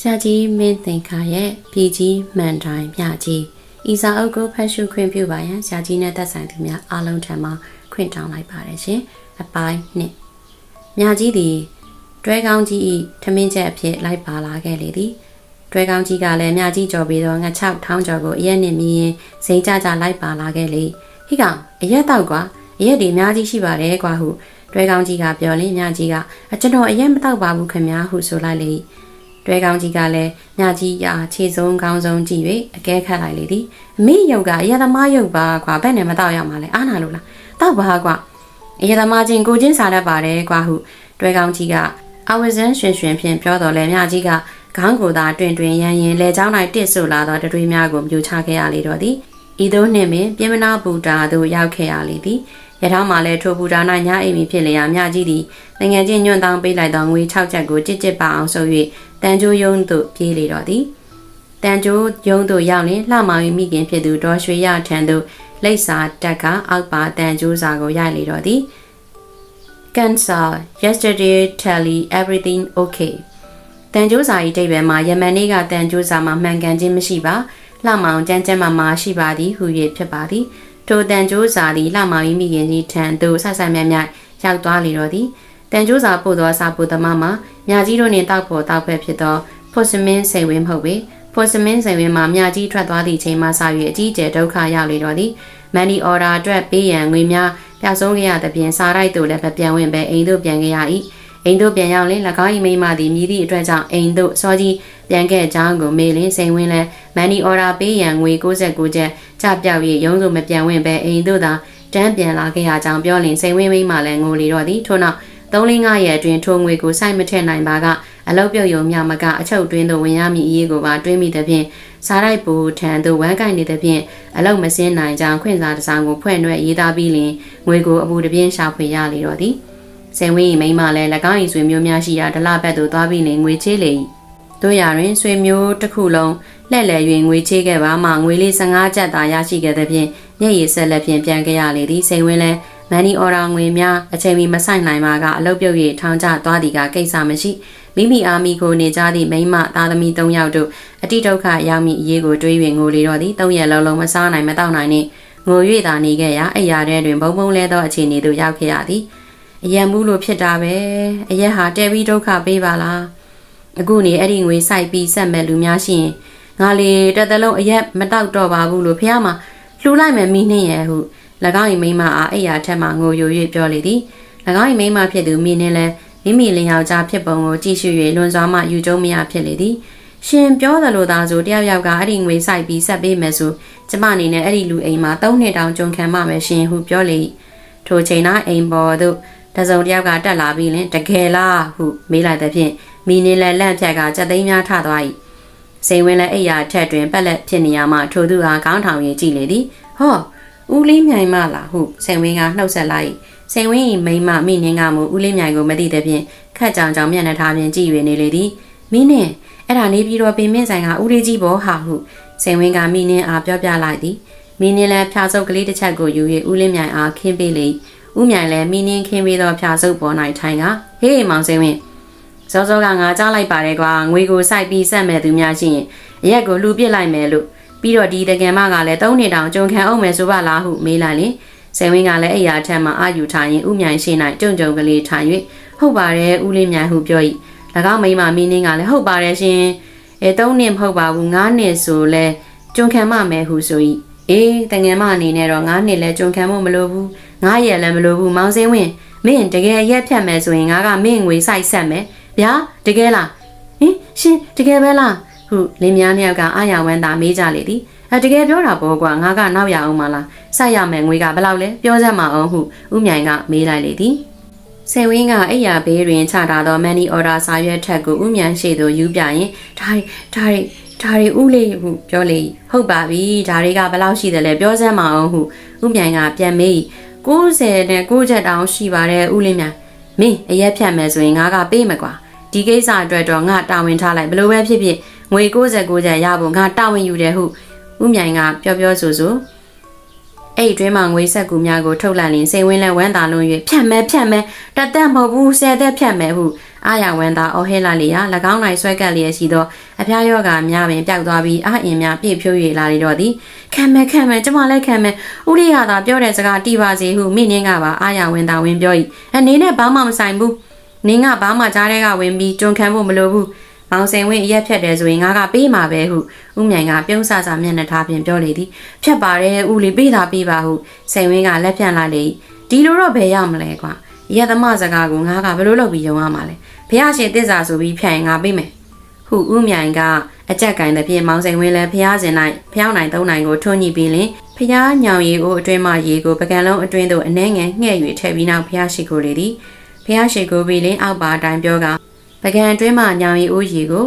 ဆရာကြီးမင်းသင်္ခါရဲ့ပြည်ကြီးမှန်တိုင်းမြကြီးဤစာအုပ်ကိုဖတ်ရှုခွင့်ပြုပါရန်ဆရာကြီးနဲ့သက်ဆိုင်သူများအားလုံးထံမှခွင့်တောင်းလိုက်ပါတယ်ရှင်အပိုင်းနှစ်မြကြီးသည်တွဲကောင်းကြီး၏ထမင်းချက်အဖြစ်လိုက်ပါလာခဲ့လေသည်တွဲကောင်းကြီးကလည်းမြကြီးကြော်ပြီးတော့ငါ၆ထောင်းကျော်ကိုအရက်နှင့်မြည်ရင်စိန်ကြကြလိုက်ပါလာခဲ့လေဟိကောင်အရက်တော့ကွာအရက်ဒီအများကြီးရှိပါတယ်ကွာဟုတွဲကောင်းကြီးကပြောလင်းမြကြီးကအကျွန်တော်အရက်မတော့ပါဘူးခင်ဗျာဟုဆိုလိုက်လေ တွဲကောင်းကြီးကလည်းညကြီးရာခြေဆုံးကောင်းဆုံးကြည့်၍အကဲခတ်လိုက်လေသည်အမေယုတ်ကအရသမားယုတ်ပါကွာဘယ်နဲ့မတော့ရမှာလဲအားနာလို့လားတော့ပါကွာအရသမားချင်းကိုချင်းစားတတ်ပါတယ်ကွာဟုတွဲကောင်းကြီးကအဝဇန်းရွှင်ရွှင်ဖြင့်ပြောတော်လဲမြကြီးကခေါင်းကိုသာတွင်တွင်ရန်ရင်လဲချောင်း၌တစ်ဆူလာသောတတွေးများကိုမြူချခဲ့ရလေတော့သည်ဤသို့နှင့်ပင်ပြင်မနာဘူတာသို့ရောက်ခဲ့ရလေသည်ရထားမှလည်းထိုဘူတာ၌ညအိမ်မီဖြစ်လျာမြကြီးသည်ငငယ်ချင်းညွန့်တောင်းပေးလိုက်သောငွေ6ချက်ကိုကြစ်ကြစ်ပအောင်ဆို၍ တန်ကြိုးယုံသို့ပြေးလေတော့သည်တန်ကြိုးယုံသို့ရောက်လင်လှမောင်၏မိခင်ဖြစ်သူဒေါ်ရွှေရထံသို့လိပ်စာတက်ကအောက်ပါတန်ကြိုးစာကိုရိုက်လေတော့သည် Cancer yesterday tally everything okay တန်ကြိုးစာ၏တိတ်ပဲမှာယမန်နေ့ကတန်ကြိုးစာမှာမှန်ကန်ခြင်းမရှိပါလှမောင်ကြမ်းကြမ်းမာမာရှိပါသည်ဟု၍ဖြစ်ပါသည်ထိုတန်ကြိုးစာသည်လှမောင်၏မိခင်ကြီးထံသို့ဆက်ဆက်မြတ်မြတ်ရောက်သွားလေတော့သည်တန်ကြိုးစာပို့သောစာပို့သမားမှာ မြကြီးတို့နှင့်တောက်ဖို့တောက်ဖက်ဖြစ်သောဖို့စမင်းစိန်ဝင်းမဟုတ်ပေဖို့စမင်းစိန်ဝင်းမှာမြကြီးထွက်သွားသည့်ချိန်မှစ၍အကြီးကျယ်ဒုက္ခရောက်လေတော့သည်မန်နီအော်ဒါအတွက်ပေးရန်ငွေများပျောက်ဆုံးခဲ့ရသဖြင့်စာရိုက်တို့လည်းမပြန်ဝင်ပဲအိမ်သို့ပြန်ခဲ့ရ၏အိမ်သို့ပြန်ရောက်လင်၎င်း၏မိန်းမသည်မြည်သည့်အတွက်ကြောင့်အိမ်သို့စောကြီးပြန်ခဲ့ကြောင်းကိုမေးလင်စိန်ဝင်းလဲမန်နီအော်ဒါပေးရန်ငွေ69ကျပ်ကြပြောက်၍ရုံးစုံမပြန်ဝင်ပဲအိမ်သို့သာတန်းပြန်လာခဲ့ရကြောင်းပြောလင်စိန်ဝင်းမိန်းမလည်းငိုလေတော့သည်ထို့နောက် 3-5ရက်အတွင်းထိုငွေကိုစိုက်မထည့်နိုင်ပါကအလုတ်ပြုတ်ယုံမြမကအချုပ်တွင်းသို့ဝင်ရမည်အရေးကိုပါတွေးမိသဖြင့်စားရိုက်ပူထံသို့ဝမ်းကိုက်နေသဖြင့်အလုတ်မစင်းနိုင်ကြောင်းခွင့်စာတစ်စောင်ကိုဖွင့်ရွက်ရေးသားပြီးလင်ငွေကိုအပူတပြင်းရှာဖွေရလေတော့သည်ဆင်ဝင်း၏မိန်းမလည်း၎င်း၏ဆွေမျိုးများရှိရာဒလဘက်သို့သွားပြီးလင်ငွေချေးလေ၏တို့ရတွင်ဆွေမျိုးတစ်ခုလုံးလှည့်လည်၍ငွေချေးခဲ့ပါမှငွေလေး15ကျပ်သာရရှိခဲ့သဖြင့်မျက်ရည်ဆက်လက်ဖြင့်ပြန်ခဲ့ရလေသည်စိန်ဝင်းလည်း မန်နီအော်ဒါငွေများအချိန်မီမဆိုင်နိုင်ပါကအလုတ်ပြုတ်၍ထောင်ကျသွားသည်ကကိစ္စမရှိမိမိအာမီကိုနေကြသည့်မိန်းမသားသမီး၃ယောက်တို့အတိဒုက္ခရောက်မိအရေးကိုတွေး၍ငိုလေတော့သည်၃ရက်လုံးလုံးမစားနိုင်မတော့နိုင်နှင့်ငို၍သာနေခဲ့ရာအိယာထဲတွင်ဘုံဘုံလဲသောအခြေအနေသို့ရောက်ခဲ့ရသည်အယံမှုလို့ဖြစ်တာပဲအရက်ဟာတဲပြီးဒုက္ခပေးပါလားအခုနေအဲ့ဒီငွေစိုက်ပြီးဆက်မဲ့လူများရှိရင်ငါလေတစ်သက်လုံးအရက်မတောက်တော့ပါဘူးလို့ဖះမှာလှူလိုက်မယ်မိနှင်းရဲ့ဟု၎ င်း၏မိန်းမအားအိယာထက်မှငိုယို၍ပြောလေသည်၎င်း၏မိန်းမဖြစ်သူမိနှင်းလည်းမိမိလင်ယောက်ျားဖြစ်ပုံကိုကြည့်ရှု၍လွန်စွာမှယူကျုံမရဖြစ်လေသည်ရှင်ပြောသလိုသာဆိုတယောက်ယောက်ကအဲ့ဒီငွေစိုက်ပြီးဆက်ပေးမယ်ဆိုကျမအနေနဲ့အဲ့ဒီလူအိမ်မှာ၃နှစ်တောင်ကြုံခံမှမယ်ရှင်ဟုပြောလေထိုချိန်၌အိမ်ပေါ်သို့တစုံတယောက်ကတက်လာပြီးလင်တကယ်လားဟုမေးလိုက်တဲ့ဖြင့်မိနေလဲလန့်ဖြတ်ကကြက်သိမ်းများထသွား၏စိန်ဝင်လဲအိယာထက်တွင်ပက်လက်ဖြစ်နေရမှထိုသူအားခေါင်းထောင်ရင်ကြည့်လေသည်ဟော ဦးလေးမြိုင်မလားဟုစိန်ဝင်းကနှုတ်ဆက်လိုက်စိန်ဝင်း၏မိန်းမမိနှင်းကမူဦးလေးမြိုင်ကိုမသိတဲ့ဖြင့်ခက်ကြောင်ကြောင်မျက်နှာထားဖြင့်ကြည့်၍နေလေသည်မိနှင်းအဲ့ဒါနေပြီးတော့ပင်မင်းဆိုင်ကဦးလေးကြီးဘောဟာဟုစိန်ဝင်းကမိနှင်းအားပြောပြလိုက်သည်မိနှင်းလည်းဖြာစုပ်ကလေးတစ်ချက်ကိုယူ၍ဦးလေးမြိုင်အားခင်းပေးလေဦးမြိုင်လည်းမိနှင်းခင်းပေးသောဖြာစုပ်ပေါ်၌ထိုင်ကဟေးမောင်စိန်ဝင်းစောစောကငါကြားလိုက်ပါတယ်ကွာငွေကိုစိုက်ပြီးဆက်မဲ့သူများရှိရင်အရက်ကိုလှူပစ်လိုက်မယ်လို့ ပြီးတော့ဒီတကယ်မကလည်းသုံးနှစ်တောင်ကြုံခံအောင်မယ်ဆိုပါလားဟုမေးလိုက်လင်ဆယ်ဝင်းကလည်းအိယာထက်မှအာယူထားရင်ဥမြိုင်ရှိ၌ကြုံကြုံကလေးထိုင်၍ဟုတ်ပါတယ်ဦးလေးမြိုင်ဟုပြော၏၎င်းမိမမင်းင်းကလည်းဟုတ်ပါတယ်ရှင်အဲသုံးနှစ်မဟုတ်ပါဘူးငါးနှစ်ဆိုလဲကြုံခံမမယ်ဟုဆို၏အေးတငယ်မအနေနဲ့တော့ငါးနှစ်လဲကြုံခံဖို့မလိုဘူးငါးရက်လည်းမလိုဘူးမောင်စင်းဝင်းမင်းတကယ်ရက်ဖြတ်မယ်ဆိုရင်ငါကမင်းငွေစိုက်ဆက်မယ်ဗျာတကယ်လားဟင်ရှင်တကယ်ပဲလား ဟုလင်းများနှစ်ယောက်ကအာရဝမ်းသာမေးကြလေသည်အဲတကယ်ပြောတာပေါ့ကွာငါကနောက်ရအောင်မလားစိုက်ရမယ်ငွေကဘယ်လောက်လဲပြောစမ်းမအောင်ဟုဥမြိုင်ကမေးလိုက်လေသည်ဆယ်ဝင်းကအိယာဘေးတွင်ချထားသောမန်နီအော်ဒါစာရွက်ထက်ကိုဥမြိုင်ရှိသို့ယူပြရင်ဒါတွေဒါတွေဒါတွေဥလေးဟုပြောလေဟုတ်ပါပြီဒါတွေကဘယ်လောက်ရှိတယ်လဲပြောစမ်းမအောင်ဟုဥမြိုင်ကပြန်မေး90နဲ့9ချက်တောင်ရှိပါတယ်ဥလေးမြိုင်မင်းအရက်ဖြတ်မယ်ဆိုရင်ငါကပေးမယ်ကွာဒီကိစ္စအတွက်တော့ငါတာဝန်ထားလိုက်ဘလို့ပဲဖြစ်ဖြစ် ငွေ69ကျပ်ရဖို့ငါတာဝန်ယူတယ်ဟုဥမြိုင်ကပြောပြောဆိုဆိုအဲ့ဒီတွင်းမှာငွေဆက်ကူများကိုထုတ်လိုက်ရင်စိတ်ဝင်းလဲဝမ်းသာလွန်၍ဖြတ်မဲဖြတ်မဲတသက်မဟုတ်ဘူးဆယ်သက်ဖြတ်မဲဟုအာရဝမ်းသာအော်ဟဲလာလျာ၎င်း၌ဆွဲကပ်လျက်ရှိသောအဖျားယောဂများပင်ပျောက်သွားပြီးအာအင်များပြည့်ဖြိုး၍လာလေတော့သည်ခံမဲခံမဲကျမလည်းခံမဲဥရိယသာပြောတဲ့စကားတိပါစေဟုမိနင်းကပါအာရဝမ်းသာဝင်ပြော၏အနေနဲ့ဘာမှမဆိုင်ဘူးနင်းကဘာမှကြားတဲ့ကဝင်ပြီးကြုံခံဖို့မလိုဘူး မောင်စိန်ဝင်းအရက်ဖြတ်တယ်ဆိုရင်ငါကပေးမှာပဲဟုဥမြိုင်ကပြုံးဆဆမျက်နှာထားဖြင့်ပြောလေသည်ဖြတ်ပါတယ်ဥလီပေးတာပေးပါဟုစိန်ဝင်းကလက်ဖြန့်လိုက်လေ၏ဒီလိုတော့ဘယ်ရမလဲကွာရက်သမားစကားကိုငါကဘယ်လိုလုပ်ပြီးယုံရမှာလဲဖះရှင်တစ္ဆာဆိုပြီးဖြတ်ရင်ငါပေးမယ်ဟုဥမြိုင်ကအကြက်ကင်တဲ့ဖြင့်မောင်စိန်ဝင်းလည်းဖះစင်၌ဖျောင်းနိုင်သုံးနိုင်ကိုထွန်းညှိပြီးလင်ဖះညောင်ရီကိုအတွင်းမှရေကိုပကံလုံးအတွင်းသို့အနှဲငယ်ငှဲ့၍ထည့်ပြီးနောက်ဖះရှိကိုလေသည်ဖះရှိကိုပြီးလင်အောက်ပါအတိုင်းပြောက ပကံအတွင်းမှညောင်ရီအိုးရေကို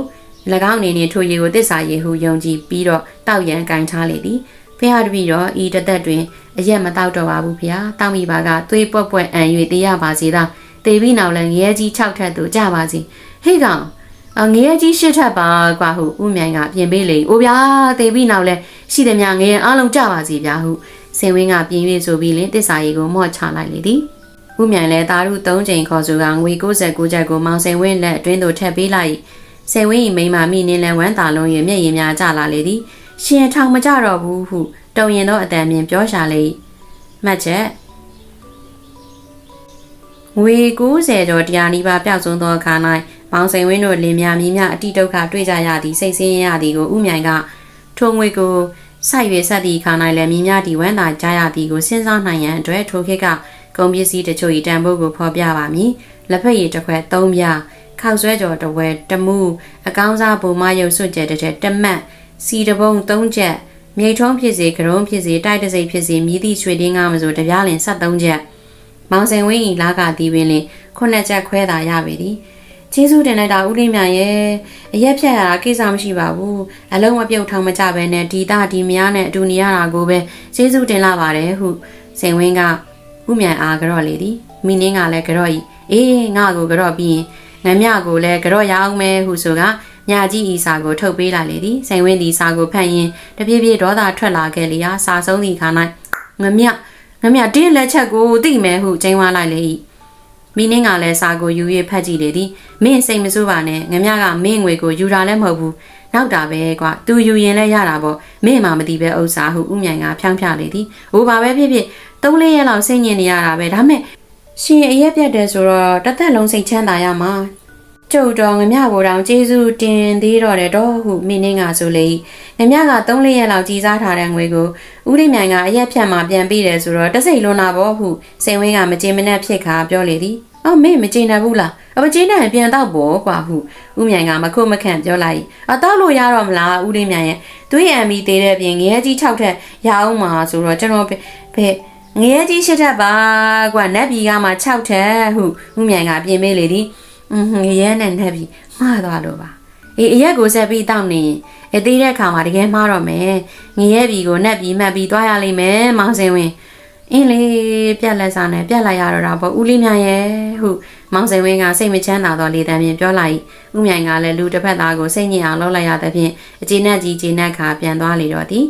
၎င်းအနေနဲ့ထိုရေကိုတစ္ဆာရေဟုယုံကြည်ပြီးတော့တောက်ရန်ကင်ထားလေသည်ဖះတပည့်တော့ဤတသက်တွင်အရက်မတောက်တော့ပါဘူးဖះတောက်မိပါကသွေးပွက်ပွက်အံ၍တေးရပါစေသာတေပြီးနောက်လည်းငရဲကြီး6ထပ်သူကြပါစေဟေ့ကောင်အငရဲကြီး8ထပ်ပါကွာဟုဥမြိုင်ကပြင်ပေးလေအိုဗျာတေပြီးနောက်လည်းရှိသည်များငရဲအားလုံးကြပါစေဗျာဟုစင်ဝင်းကပြင်၍ဆိုပြီးလင်းတစ္ဆာရီကိုမော့ချလိုက်လေသည် ဥမြိုင်လည်းတာရု3ချိန်ခေါ်ဆိုကငွေ69ချက်ကိုမောင်စင်ဝင်းလက်အတွင်းသို့ထည့်ပေးလိုက်စင်ဝင်း၏မိန်းမမိနင်းလန်ဝမ်းသာလုံး၍မျက်ရည်များကျလာလေသည်ရှင်ထောင်မကြတော့ဘူးဟုတုံရင်သောအတန်မြင်ပြောရှာလေ၏မှတ်ချက်ငွေ90ကျော်တရားနီးပါးပျောက်ဆုံးသောအခါ၌မောင်စိန်ဝင်းတို့လင်များမြည်များအတိဒုက္ခတွေ့ကြရသည်စိတ်ဆင်းရဲရသည်ကိုဥမြိုင်ကထိုငွေကိုစိုက်၍ဆက်သည့်အခါ၌လည်းမြည်များဒီဝမ်းသာကြရသည်ကိုစဉ်းစားနိုင်ရန်အတွက်ထိုခေတ်က ကုန်ပစ္စည်းတချို့၏တန်ဖိုးကိုဖော်ပြပါမည်လက်ဖက်ရည်တစ်ခွက်၃ပြားခောက်ဆွဲကြော်တစ်ဝဲတမူအကောင်းစားဘုံမရုပ်စွတ်ကျက်တစ်ထက်တမတ်စီတပုံ၃ချက်မြိတ်ထုံးဖြစ်စေကရုံးဖြစ်စေတိုက်တစိတ်ဖြစ်စေမြည်သည့်ရွှေတင်းကားမဆိုတပြားလင်73ချက်မောင်စင်ဝင်းဤလာကသည်ပင်လင်ခုနှစ်ချက်ခွဲသာရပေသည်ကျေးဇူးတင်လိုက်တာဦးလေးမြရဲ့အရက်ဖြတ်ရတာကိစ္စမရှိပါဘူးအလုံးမပြုတ်ထောင်မကြပဲနဲ့ဒီသားဒီမယားနဲ့အတူနေရတာကိုပဲကျေးဇူးတင်လာပါတယ်ဟုစင်ဝင်းက ဥမြန်အားကြော့လေသည်မိနင်းကလည်းကြော့ဤအေးငါ့ကိုကြော့ပြီးရင်ငမြကိုလည်းကြော့ရအောင်မယ်ဟုဆိုကမြကြီးဤစာကိုထုတ်ပေးလိုက်လေသည်စိန်ဝင်းဒီစာကိုဖတ်ရင်တပြေးပြေးဒေါသထွက်လာခဲ့လျာစာဆုံးသည့်ခါ၌ငမြငမြတင်းလက်ချက်ကိုသိမယ်ဟုကျင်းဝါလိုက်လေ၏မိနင်းကလည်းစာကိုယူ၍ဖတ်ကြည့်လေသည်မင်းစိတ်မဆိုးပါနဲ့ငမြကမင်းငွေကိုယူတာလည်းမဟုတ်ဘူးနောက်တာပဲကွာသူယူရင်လည်းရတာပေါ့မင်းမှမသိပဲဥစ္စာဟုဥမြိုင်ကဖြောင်းဖြလေသည်ဟိုပါပဲဖြစ်ဖြစ် သုံးလေးရက်လောက်စိတ်ညစ်နေရတာပဲဒါမဲ့ရှင်အရက်ပြတ်တယ်ဆိုတော့တစ်သက်လုံးစိတ်ချမ်းသာရမှာကျုပ်တော်ငမြကိုတောင်ကျေးဇူးတင်သေးတော့တယ်တော့ဟုမိနင်းကဆိုလေငမြက3လေးရက်လောက်ကြီးစားထားတဲ့ငွေကိုဦးလေးမြိုင်ကအရက်ဖြတ်မှပြန်ပေးတယ်ဆိုတော့တစိတ်လွန်တာပေါ့ဟုစိန်ဝင်းကမကြင်မနဲ့ဖြစ်ခါပြောလေသည်အော်မင်းမကြင်နိုင်ဘူးလားအမကြင်နိုင်ပြန်တော့ပေါ့ကွာဟုဦးမြိုင်ကမခုတ်မခန့်ပြောလိုက်အတော့လို့ရတော့မလားဦးလေးမြိုင်ရဲ့သွေးအံမီသေးတဲ့ပြင်ငရဲကြီး6ထက်ရအောင်မှာဆိုတော့ကျွန်တော်ဘယ် ငရဲကြီး8ထက်ပါကွာနက်ပြီကမှ6ထက်ဟုဦးမြိုင်ကပြင်ပေးလေသည်อืมငရဲနဲ့နက်ပြီမှားသွားလို့ပါအေးအရက်ကိုဆက်ပြီးတောက်နေရင်အသေးတဲ့အခါမှာတကယ်မှားတော့မယ်ငရဲပြီကိုနက်ပြီးမှတ်ပြီးသွားရလိမ့်မယ်မောင်စင်ဝင်အင်းလေပြက်လက်စားနဲ့ပြက်လိုက်ရတော့တာပေါ့ဦးလေးမြရဲ့ဟုမောင်စင်ဝင်းကစိတ်မချမ်းသာသောလေတံဖြင့်ပြောလိုက်ဥမြိုင်ကလည်းလူတစ်ဖက်သားကိုစိတ်ညစ်အောင်လုပ်လိုက်ရသဖြင့်အကျေနပ်ကြီးကျေနပ်ခါပြန်သွားလေတော့သည်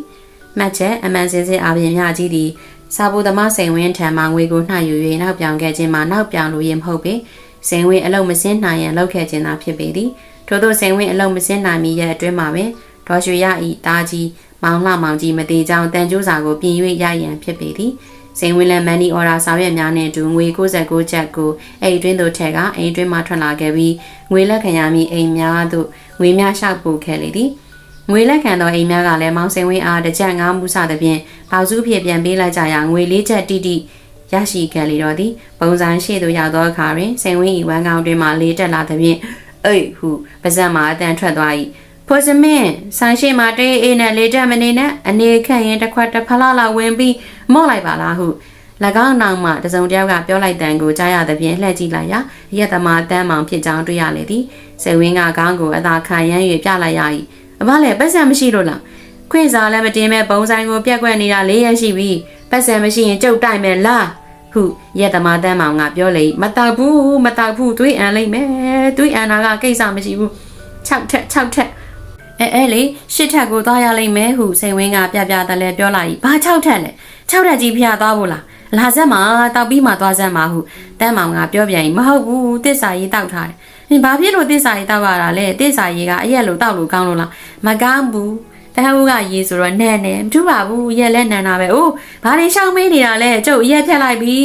မှတ်ချက်အမှန်စင်စစ်အပြင်မြကြီးသည် စာဘုသမားစိန်ဝင်းထံမှငွေကိုနှှပ်ယူ၍နောက်ပြောင်ခဲ့ခြင်းမှာနောက်ပြောင်လို့ရင်မဟုတ်ပေစိန်ဝင်းအလုံးမစင်းနိုင်ရန်လုပ်ခဲ့ခြင်းသာဖြစ်ပေသည်ထို့သောစိန်ဝင်းအလုံးမစင်းနိုင်မီရဲ့အတွင်းမှာပင်ဒေါ်ရွှေရဤတားကြီးမောင်လှမောင်ကြီးမသေးကြောင်းတန်ကျိုးစာကိုပြင်၍ရရန်ဖြစ်ပေသည်စိန်ဝင်းလန်မန်နီအော်ရာဆောင်ရွက်များနဲ့အတူငွေ69ချက်ကိုအိမ်တွင်းသို့ထည့်ကအိမ်တွင်းမှထွက်လာခဲ့ပြီးငွေလက်ခံရမည့်အိမ်များသို့ငွေများလျှောက်ပို့ခဲ့လေသည် ငွေလက်ခံသောအိမ်များကလည်းမောင်စိန်ဝင်းအားတစ်ချက်ငါးမှုစသဖြင့်ပေါစုဖြစ်ပြန်ပေးလိုက်ကြရာငွေလေးချက်တိတိရရှိခဲ့လေတော့သည်ပုံစံရှိသို့ရောက်သောအခါတွင်စိန်ဝင်းဤဝမ်းကောင်းတွင်မှလေးတက်လာသဖြင့်အိတ်ဟုပါဇက်မှအတန်ထွက်သွား၏ဖိုစမင်းဆိုင်ရှိမှာတေးအေးနဲ့လေတက်မနေနဲ့အနေခန့်ရင်တစ်ခွက်တစ်ဖလားလာဝင်ပြီးမော့လိုက်ပါလားဟု၎င်းနောက်မှတစုံတယောက်ကပြောလိုက်တန်ကိုကြားရသဖြင့်လှည့်ကြည့်လိုက်ရာရက်သမားတန်းမောင်ဖြစ်ကြောင်းတွေ့ရလေသည်စိတ်ဝင်းကခေါင်းကိုအသာခံရမ်း၍ပြလိုက်ရ၏ အမလည်းပတ်စံမရှိလို့လားခွင့်စားလည်းမတင်မဲ့ဘုံဆိုင်ကိုပြက်ကွက်နေတာ၄ရက်ရှိပြီပတ်စံမရှိရင်ကြုတ်တိုက်မယ်လားဟုရက်သမားတန်းမောင်ကပြောလေမတောက်ဘူးမတောက်ဘူးတွေးအံလိုက်မယ်တွေးအံတာကကိစ္စမရှိဘူး6ထက်6ထက်အဲအဲလေရှစ်ထက်ကိုသွားရလိမ့်မယ်ဟုစိန်ဝင်းကပြပြတလဲပြောလာ၏ဘာ6ထက်လဲ၆တက်ကြီးဖျားသွားဖို့လားလာဆက်မှာတောက်ပြီးမှသွားဆက်မှာဟုတန်းမောင်ကပြောပြန်ရင်မဟုတ်ဘူးတစ္ဆာရေးတောက်ထားတယ် ဟင်ဘာဖြစ်လို့တစ္ဆာရေးတောက်ရတာလဲတစ္ဆာရေးကအရက်လို့တောက်လို့ကောင်းလို့လားမကောင်းဘူးတဟဦးကရေးဆိုတော့နဲ့နဲ့မထူပါဘူးရက်လက်နန်တာပဲအိုးဘာတွေရှောင်းမေးနေတာလဲကျုပ်ရက်ဖြတ်လိုက်ပြီ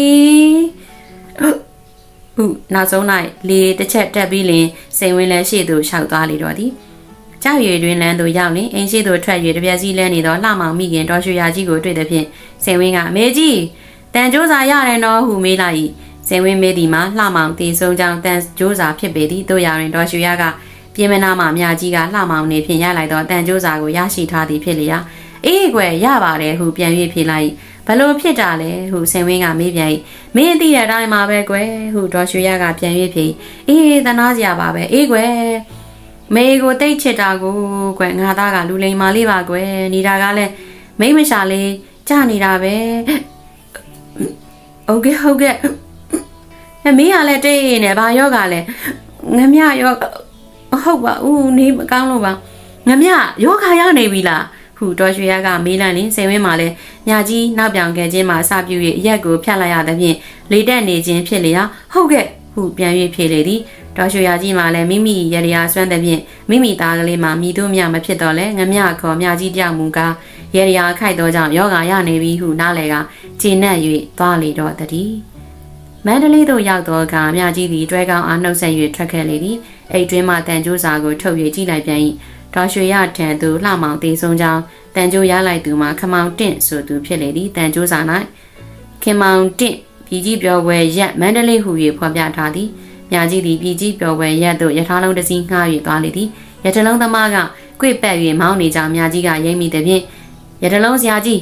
ဟုတ်နောက်ဆုံးလိုက်လေတစ်ချက်တက်ပြီးလင်စိန်ဝင်လဲရှေ့သို့ရှောက်သွားလေတော့သည်ကြောက်ရွေတွင်လမ်းသို့ရောက်နေအိမ်ရှိသို့ထွက်၍တပြက်စီးလဲနေတော့လှမောင်မိခင်တော်ရွှေရာကြီးကိုတွေ့တဲ့ဖြင့်စိန်ဝင်းကအမေကြီးတန်ကြိုးစာရတယ်နော်ဟုမေးလိုက်၏ စိန်ဝင်းမေးသည်မှာလှမောင်တေဆုံးကြောင်းတန်ကြိုးစာဖြစ်ပေသည်တို့ရရင်တော်ရွှေရကပြင်းမနာမှအများကြီးကလှမောင်နေဖြင့်ရလိုက်တော့တန်ကြိုးစာကိုရရှိထားသည်ဖြစ်လျာအေးကွယ်ရပါတယ်ဟုပြန်၍ဖြေလိုက်ဘလို့ဖြစ်တာလဲဟုစိန်ဝင်းကမေးပြန်၏မင်းသိတဲ့အတိုင်းမှာပဲကွယ်ဟုဒေါ်ရွှေရကပြန်၍ဖြေအေးသနာစရာပါပဲအေးကွယ်မေကိုတိတ်ချစ်တာကိုကွယ်ငါသားကလူလိမ်မာလေးပါကွယ်နေတာကလည်းမိမရှာလေးကြာနေတာပဲဟုတ်ကဲ့ဟုတ်ကဲ့ အမေကလည်းတိတ်နေဘာယောဂလဲငမယောဟုတ်ပါဦးနေမကောင်းလို့ပါငမယောဂရနေပြီလားဟုတော်ရွှေရကမေးလန့်လင်စိန်ဝင်းမှာလဲညာကြီးနောက်ပြောင်ခဲ့ခြင်းမှာအစပြု၍အရက်ကိုဖြတ်လိုက်ရသဖြင့်လေတက်နေခြင်းဖြစ်လျာဟုတ်ကဲ့ဟုပြန်၍ဖြေလေသည်တော်ရွှေရကြီးမှာလဲမိမိရရရာဆွမ်းသဖြင့်မိမိသားကလေးမှာမိတို့မြမဖြစ်တော့လဲငမြခေါ်မြကြီးတယောက်မူကားရရရာခိုက်သောကြောင့်ယောဂရနေပြီဟုနားလေကခြေနှက်၍သွားလေတော့တည်း မန္တလေးသို့ရောက်သောအခါမြကြီးသည်တွဲကောင်းအားနှုတ်ဆက်၍ထွက်ခဲ့လေသည်အိတ်တွင်းမှတန်ကြိုးစာကိုထုတ်၍ကြည့်လိုက်ပြန်၏ဒေါ်ရွှေရထံသူလှမောင်တေဆုံးကြောင်းတန်ကြိုးရလိုက်သူမှာခမောင်တင့်ဆိုသူဖြစ်လေသည်တန်ကြိုးစာ၌ခင်မောင်တင့်ပြည်ကြီးပြောပွဲရက်မန္တလေးဟူ၍ဖော်ပြထားသည်မြကြီးသည်ပြည်ကြီးပြောပွဲရက်သို့ရထားလုံးတစ်စီးငှား၍သွားလေသည်ရတလုံးသမားကကွေ့ပတ်၍မောင်းနေကြောင်းမြကြီးကရိမ့်မိသည်ဖြင့်ရတလုံးဆရာကြီး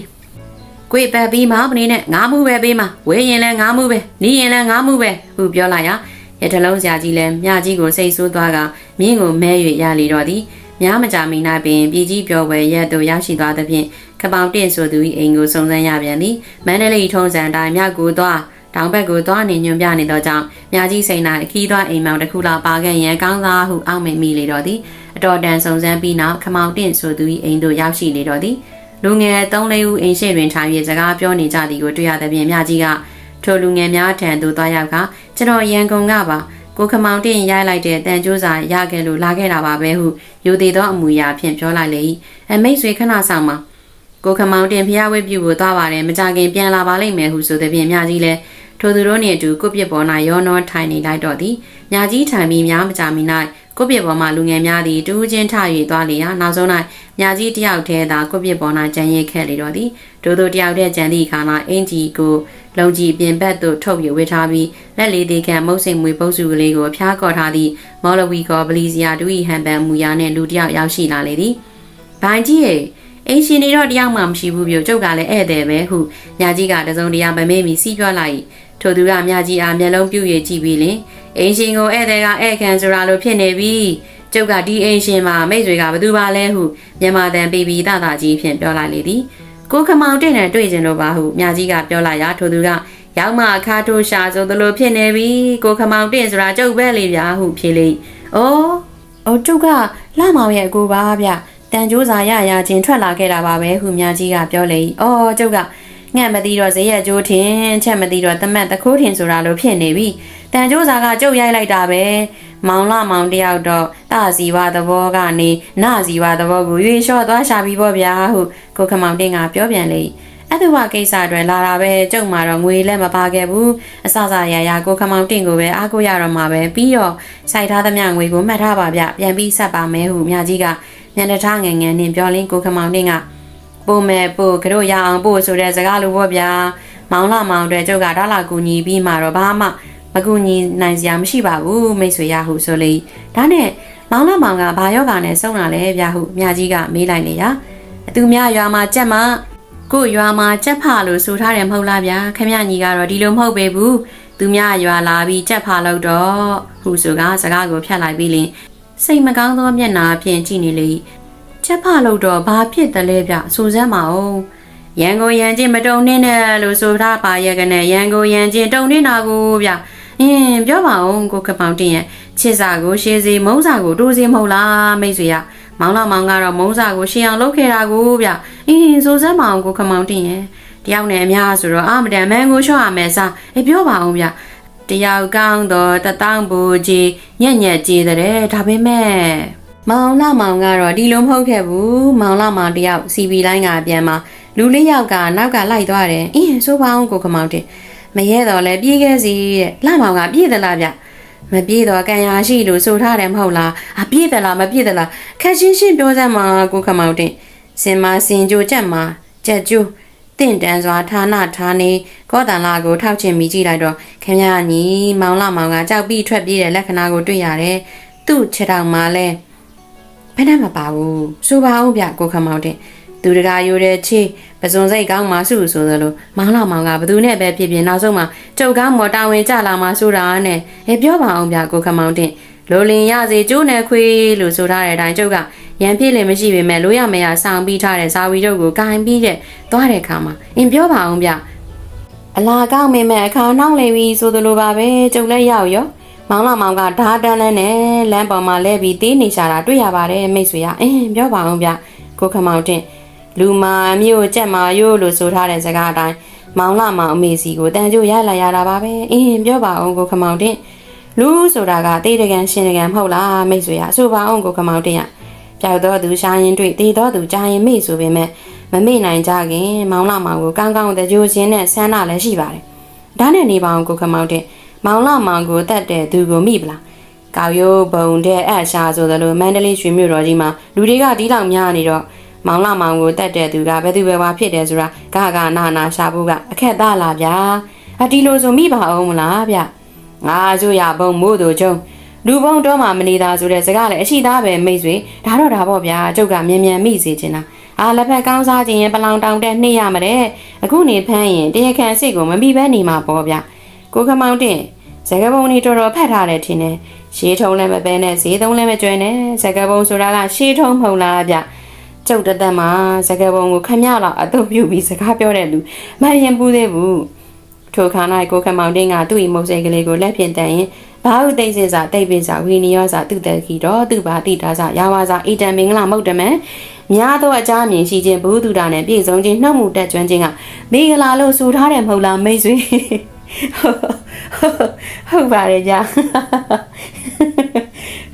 ကွေ့ပတ်ပြီးမောင်းမနေနဲ့ငါမှုပဲပေးမှာဝေးရင်လည်းငါမှုပဲနီးရင်လည်းငါမှုပဲဟုပြောလိုက်ရာရတလုံးဆရာကြီးလည်းမြကြီးကိုစိတ်ဆိုးသွားကမြင်းကိုမဲ၍ရလေတော့သည်များမကြမီနာပင်ပြည်ကြီးပြောပွဲရက်သို့ရောက်ရှိသွားသဖြင့်ခပောင်တင့်ဆိုသူ၏အိမ်ကိုစုံစမ်းရပြန်သည်မန္တလေးထုံးစံတိုင်းမြောက်ကိုသွားတောင်ဘက်ကိုသွားနေညွန်ပြနေသောကြောင့်မြကြီးစိန်၌ခီးသွားအိမ်မောင်တစ်ခုလောက်ပါခဲ့ရန်ကောင်းသားဟုအောက်မေ့မိလေတော့သည်အတော်တန်စုံစမ်းပြီးနောက်ခမောင်တင့်ဆိုသူ၏အိမ်သို့ရောက်ရှိလေတော့သည် လူငယ်၃လေးဦးအိမ်ရှိတွင်ထိုင်၍စကားပြောနေကြသည်ကိုတွေ့ရသဖြင့်မြကြီးကထိုလူငယ်များထံသို့သွားရောက်ကကျွန်တော်ရန်ကုန်ကပါကိုခမောင်တင်ရိုက်လိုက်တဲ့တန်ကြိုးစာရခဲ့လို့လာခဲ့တာပါပဲဟုယူသေးသောအမူအရာဖြင့်ပြောလိုက်လေ၏အမိတ်ဆွေခဏဆောင်မှာကိုခမောင်တင်ဖျားဝဲပြူကိုသွားပါတယ်မကြခင်ပြန်လာပါလိမ့်မယ်ဟုဆိုသည်ဖြင့်မြကြီးလည်းထိုသူတို့နှင့်အတူကိုပြစ်ပေါ်၌ရောနောထိုင်နေလိုက်တော့သည်မြကြီးထိုင်ပြီးများမကြမီ၌ ကိုပြစ်ပေါ်မှလူငယ်များသည်တူးချင်းထ၍သွားလေရာနောက်ဆုံး၌မြကြီးတယောက်တည်းသာကိုပြစ်ပေါ်၌ကြံရစ်ခဲ့လေတော့သည်ဒို့သောတယောက်တည်းကြံသည့်အခါ၌အင်ကြီးကိုလုံကြီးပြင်ဘက်သို့ထုတ်ပြီးဝေထားပြီးလက်လေးသေးခံမုတ်စိမ်မွေပုတ်စုကလေးကိုဖျားကော်ထားသည့်မော်လဝီကောဗလီစီယာတူဤဟန်ပန်မူယာနှင့်လူတယောက်ရောက်ရှိလာလေသည်။ဘိုင်ကြီးရဲ့အင်းရှင်နေတော့တယောက်မှမရှိဘူးပြို့ကျုပ်ကလည်းဧည့်သည်ပဲဟုညာကြီးကတစုံတရာမမေ့မီစီးပြောလိုက် ထိုသူကမြကြီးအားမျက်လုံးပြုတ်ရကြည့်ပြီးလင်အင်းရှင်ကိုဧည့်သည်ကဧည့်ခံဆိုတာလိုဖြစ်နေပြီကျုပ်ကဒီအင်းရှင်မှာမိတ်ဆွေကဘသူပါလဲဟုမြန်မာတန်ပေပီတတာကြီးဖြင့်ပြောလိုက်လေသည်ကိုခမောင်တင့်နဲ့တွေ့ကြလို့ပါဟုမြကြီးကပြောလိုက်ရာထိုသူကရောက်မှအခါထိုးရှာဆိုသလိုဖြစ်နေပြီကိုခမောင်တင့်ဆိုတာကျုပ်ပဲလေဗျာဟုဖြေလေ။အိုးအော်ကျုပ်ကလှမောင်ရဲ့အကိုပါဗျတန်ကြိုးစာရရချင်းထွက်လာခဲ့တာပါပဲဟုမြကြီးကပြောလေ။အော်ကျုပ်က ငှက်မသိတော့ဇရက်ကျိုးထင်ချက်မသိတော့တမက်တခိုးထင်ဆိုတာလိုဖြစ်နေပြီတန်ကြိုးစာကကျုပ်ရိုက်လိုက်တာပဲမောင်လာမောင်တယောက်တော့တစီဝါသဘောကနေနစီဝါသဘောကိုရွေလျှော့သွားရှာပြီးပေါ့ဗျာဟုကိုခမောင်တင်ကပြောပြန်လေအဲ့ဒီဝကိစ္စတွေလာတာပဲကျုပ်မှာတော့ငွေလည်းမပါခဲ့ဘူးအစစရရကိုခမောင်တင်ကိုပဲအားကိုရတော့မှာပဲပြီးတော့စိုက်ထားသမျှငွေကိုမှတ်ထားပါဗျပြန်ပြီးဆက်ပါမယ်ဟုမြကြီးကညနေထားငယ်ငယ်နဲ့ပြောလင်းကိုခမောင်တင်က ပို့မယ်ပို့ကတို့ရအောင်ပို့ဆိုတဲ့စကားလိုပေါ့ဗျာမောင်လာမောင်တွေကျုပ်ကဒါလာကူညီပြီးမှတော့ဘာမှမကူညီနိုင်စရာမရှိပါဘူးမိတ်ဆွေရဟုဆိုလေဒါနဲ့မောင်လာမောင်ကဘာယောဂာနဲ့စုံလာလဲဗျာဟုမြကြီးကမေးလိုက်လေရာအသူများရွာမှာကြက်မကို့ရွာမှာကြက်ဖလို့ဆိုထားတယ်မဟုတ်လားဗျာခမညီကတော့ဒီလိုမဟုတ်ပေဘူးသူများရွာလာပြီးကြက်ဖလို့တော့ဟုဆိုကစကားကိုဖြတ်လိုက်ပြီးလင်စိတ်မကောင်းသောမျက်နှာဖြင့်ကြည့်နေလေ ချက်ဖလို့တော့ဘာဖြစ်တယ်လဲဗျစူစမ်းပါဦးရန်ကုန်ရန်ချင်းမတုံနှင်းနဲ့လို့ဆိုထားပါရဲ့ကနဲ့ရန်ကုန်ရန်ချင်းတုံနှင်းတာကိုဗျအင်းပြောပါဦးကိုကပောင်တင်ရဲ့ချစ်စာကိုရှေးစီမုံစာကိုတိုးစီမဟုတ်လားမိတ်ဆွေရမောင်လာမောင်ကတော့မုံစာကိုရှေးအောင်လုပ်ခဲ့တာကိုဗျအင်းစူစမ်းပါဦးကိုကမောင်တင်ရဲ့တယောက်နဲ့အများဆိုတော့အာမတန်မန်ကိုလျှော့ရမယ်စားအေးပြောပါအောင်ဗျတယောက်ကောင်းတော့တတောင်းဘူကြီးညက်ညက်ကြီးတဲ့ဒါပေမဲ့ မောင်လာမောင်ကတော့ဒီလိုမဟုတ်ခဲ့ဘူးမောင်လာမောင်တယောက် CB လိုင်းကပြန်มาလူလေးယောက်ကနောက်ကလိုက်သွားတယ်အင်းဆိုပါအောင်ကိုခမောင်တင်မရဲတော့လဲပြေးခဲ့စီတဲ့လာမောင်ကပြေးသလားဗျမပြေးတော့ကံရရှိလို့ဆိုထားတယ်မဟုတ်လားအပြေးသလားမပြေးသလားခက်ချင်းချင်းပြောစမ်းမှာကိုခမောင်တင်စင်မစင်ကြိုကြက်မှာကြက်ကျိုးတင့်တန်စွာဌာနဌာနေကောတန်လာကိုထောက်ချင်မိကြည့်လိုက်တော့ခင်ဗျာညီမောင်လာမောင်ကကြောက်ပြီးထွက်ပြေးတဲ့လက္ခဏာကိုတွေ့ရတယ်သူ့ခြေထောက်မှာလဲ ဘယ်နဲ့မပါဘူးဆိုပါအောင်ဗျကိုခမောင်တင်သူတကာရိုတဲ့ချေပစုံစိတ်ကောင်းမှစုဆိုသလိုမောင်လာမောင်ကဘသူနဲ့ပဲဖြစ်ဖြစ်နောက်ဆုံးမှာကျုပ်ကောင်းမော်တာဝင်ကြလာမှဆိုတာနဲ့အေးပြောပါအောင်ဗျကိုခမောင်တင်လိုလင်ရစေကျိုးနယ်ခွေးလို့ဆိုထားတဲ့အတိုင်းကျုပ်ကရန်ပြည့်လည်းမရှိပေမဲ့လိုရမရဆောင်ပြီးထားတဲ့ဇာဝီတို့ကိုဂိုင်ပြီးတဲ့သွားတဲ့အခါမှာအင်းပြောပါအောင်ဗျအလာကောင်းမင်းမဲ့အခါနှောင်းလေပြီဆိုသလိုပါပဲကျုပ်လည်းရောက်ရော မောင်လာမောင်ကဓာတန်းလန်းနဲ့လမ်းပေါ်မှာလဲပြီးသေးနေရှာတာတွေ့ရပါတယ်မိတ်ဆွေရအင်းပြောပါအောင်ဗျကိုခမောင်တင်လူမာမျိုးကြက်မာရိုးလို့ဆိုထားတဲ့စကားအတိုင်းမောင်လာမောင်အမေစီကိုတန်ကြိုရလာရတာပါပဲအင်းပြောပါအောင်ကိုခမောင်တင်လူဆိုတာကတေးတကန်ရှင်တကန်မဟုတ်လားမိတ်ဆွေရဆိုပါအောင်ကိုခမောင်တင်ရပျောက်တော့သူရှာရင်တွေ့တေးတော့သူကြားရင်မေ့ဆိုပေမဲ့မမေ့နိုင်ကြခင်မောင်လာမောင်ကိုကောင်းကောင်းတကြိုခြင်းနဲ့ဆန်းနာလည်းရှိပါတယ်ဒါနဲ့နေပါအောင်ကိုခမောင်တင် မောင်လာမောင်ကိုတတ်တဲ့သူကိုမိပလားကောက်ရိုးဘုံတဲ့အပ်ရှာဆိုသလိုမန္တလေးရွှေမြို့တော်ကြီးမှာလူတွေကဒီလောက်များနေတော့မောင်လာမောင်ကိုတတ်တဲ့သူကဘယ်သူပဲပါဖြစ်တယ်ဆိုတာဂဂနာနာရှာဖို့ကအခက်သားလားဗျာအတီလိုဆိုမိပါအောင်မလားဗျငါဆိုရဘုံမို့တို့ကျုံလူဘုံတော့မှမနေတာဆိုတဲ့စကားလည်းအရှိသားပဲမိတ်ဆွေဒါတော့ဒါပေါ့ဗျာကျုပ်ကမြန်မြန်မိစေချင်တာအာလက်ဖက်ကောင်းစားခြင်းရင်ပလောင်တောင်တဲ့နှိမ့်ရမတဲ့အခုနေဖမ်းရင်တရားခံစိတ်ကိုမမိဘဲနေမှာပေါ့ဗျကိုခမောင်တင် စကားပုံနေတော်တော်ဖတ်ထားတယ်ထင်တယ်ရှေးထုံးလည်းမပဲနဲ့ဈေးသုံးလည်းမကျွဲနဲ့စကားပုံဆိုတာကရှေးထုံးမဟုတ်လားဗျကျုပ်တသက်မှာစကားပုံကိုခမရလောက်အတုပ်ပြုပြီးစကားပြောတဲ့လူမရင်ပူးသေးဘူးထိုခါ၌ကိုခမောင်တင်ကသူ့၏မုတ်စိတ်ကလေးကိုလက်ဖြင့်တန်ရင်ဘာဟုသိစေစာတိတ်ပိစာဝီနီယောစာသူတခီတော့သူပါတိတာစာရာဝါစာအီတံမင်္ဂလာမုတ်တမန်များသောအကြအမြင်ရှိခြင်းဘုသူတာနဲ့ပြည့်စုံခြင်းနှုတ်မှုတက်ကြွခြင်းကမင်္ဂလာလို့ဆိုထားတယ်မဟုတ်လားမိတ်ဆွေ ဟုတ်ပါတယ်ကြာ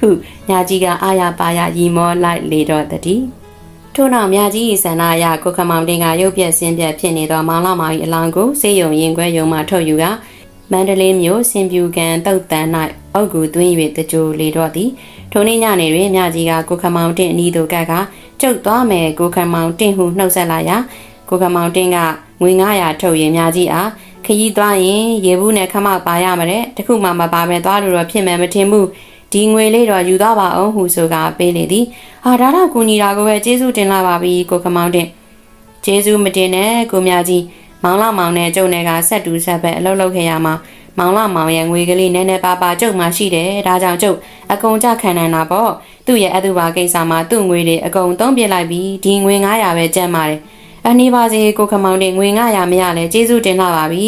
ဟုတ်ညာကြီးကအာရပါရရီမောလိုက်လေတော့တည်းထို့နောက်မြကြီးဤဆန္ဒအရကိုခမောင်တင်ကရုပ်ပြက်ဆင်းပြက်ဖြစ်နေသောမောင်လာမာ၏အလောင်းကိုစေယုံရင်ခွဲယုံမှထုတ်ယူကမန္တလေးမြို့စင်ပြူကန်တုတ်တန်း၌အောက်ကူသွင်း၍တကြိုလေတော့သည်ထိုနေ့ညနေတွင်မြကြီးကကိုခမောင်တင်အနီးသို့ကပ်ကကျုပ်သွားမယ်ကိုခမောင်တင်ဟုနှုတ်ဆက်လာရာကိုခမောင်တင်ကငွေ900ထုတ်ရင်မြကြီးအား ခရီးသွားရင်ရေဘူးနဲ့ခမောက်ပါရမတဲ့တခုမှမပါပဲသွားလို့တော့ဖြစ်မယ်မထင်ဘူးဒီငွေလေးတော့ယူသွားပါအောင်ဟုဆိုကပေးလေသည်ဟာဒါတော့ကူညီတာကိုပဲကျေးဇူးတင်လာပါပြီကိုခမောင်တင်ကျေးဇူးမတင်နဲ့ကိုမြကြီးမောင်လာမောင်နဲ့ကျုံနဲ့ကဆက်တူဆက်ပဲအလုပ်လုပ်ခဲ့ရမှာမောင်လာမောင်ရဲ့ငွေကလေးနည်းနည်းပါးပါကျုပ်မှရှိတယ်ဒါကြောင့်ကျုပ်အကုန်ကြခံနိုင်တာပေါ့သူ့ရဲ့အတူပါကိစ္စမှာသူ့ငွေတွေအကုန်သုံးပြလိုက်ပြီးဒီငွေ900ပဲကျန်ပါတယ် အနေပါစေကိုခမောင်တင်ငွေ900မရလဲကျေးဇူးတင်လာပါပြီ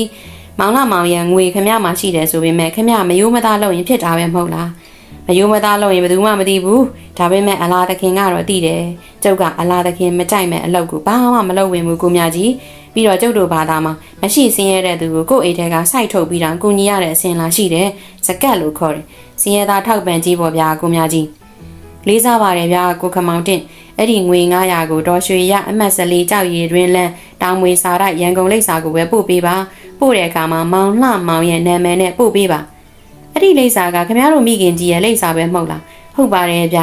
မောင်လာမောင်ရဲ့ငွေခမရမှာရှိတယ်ဆိုပေမဲ့ခမရမယိုးမသားလုပ်ရင်ဖြစ်တာပဲမဟုတ်လားမယိုးမသားလုပ်ရင်ဘယ်သူမှမသိဘူးဒါပေမဲ့အလားသခင်ကတော့သိတယ်ကျုပ်ကအလားသခင်မကြိုက်မဲ့အလုပ်ကိုဘာမှမလုပ်ဝင်ဘူးကိုမြကြီးပြီးတော့ကျုပ်တို့ဘာသာမှာမရှိစင်းရတဲ့သူကိုကိုယ့်အိမ်ထဲကစိုက်ထုတ်ပြီးတော့ကုညီရတဲ့အစဉ်လာရှိတယ်စကတ်လို့ခေါ်တယ်စင်းရသားထောက်ပံ့ကြီးပေါ့ဗျာကိုမြကြီးလေးစားပါတယ်ဗျာကိုခမောင်တင့် အဲ့ဒီငွေ900ကိုဒေါ်ရွှေရအမှတ်14ကြောက်ရည်တွင်လန်းတောင်မွေစာရရန်ကုန်လိပ်စာကိုပဲပို့ပေးပါပို့တဲ့အခါမှာမောင်လှမောင်ရဲ့နာမည်နဲ့ပို့ပေးပါအဲ့ဒီလိပ်စာကခင်ဗျားတို့မိခင်ကြီးရဲ့လိပ်စာပဲမဟုတ်လားဟုတ်ပါတယ်ဗျ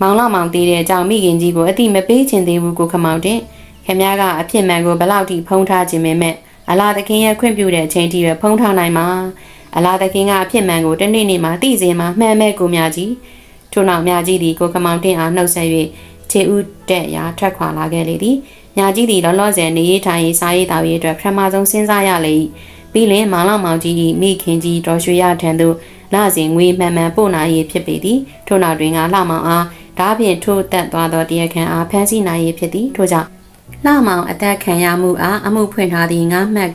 မောင်လှမောင်သေးတဲ့အကြောင်းမိခင်ကြီးကိုအတိမပေးချင်သေးဘူးကိုခမောင်တင့်ခင်ဗျားကအဖြစ်မှန်ကိုဘလောက်ထိဖုံးထားခြင်းပဲမဲ့အလားသခင်ရဲ့ခွင့်ပြုတဲ့အချိန်ထိပဲဖုံးထားနိုင်မှာအလားသခင်ကအဖြစ်မှန်ကိုတနေ့နေ့မှသိစေမှာမှန်မဲ့ကိုမြကြီးထို့နောက်မြကြီးသည်ကိုကမောင်တင်အားနှုတ်ဆက်၍ ခြေဥတက်ရာထွက်ခွာလာခဲ့လေသည်ညာကြီးသည်လောလောဆယ်နေရေးထိုင်ရေးစားရေးတောက်ရေးအတွက်ပထမဆုံးစဉ်းစားရလေ၏ပြီးလင်မောင်လောက်မောင်ကြီး၏မိခင်ကြီးတော်ရွှေရထံသို့လာစဉ်ငွေမှန်မှန်ပို့နာရေးဖြစ်ပေသည်ထို့နောက်တွင်ကလှမောင်အားဓာဖြင့်ထိုးတက်သွားသောတရားခံအားဖမ်းဆီးနိုင်ရေးဖြစ်သည်ထို့ကြောင့်လှမောင်အသက်ခံရမှုအားအမှုဖွင့်ထားသည့်ငါးမှတ်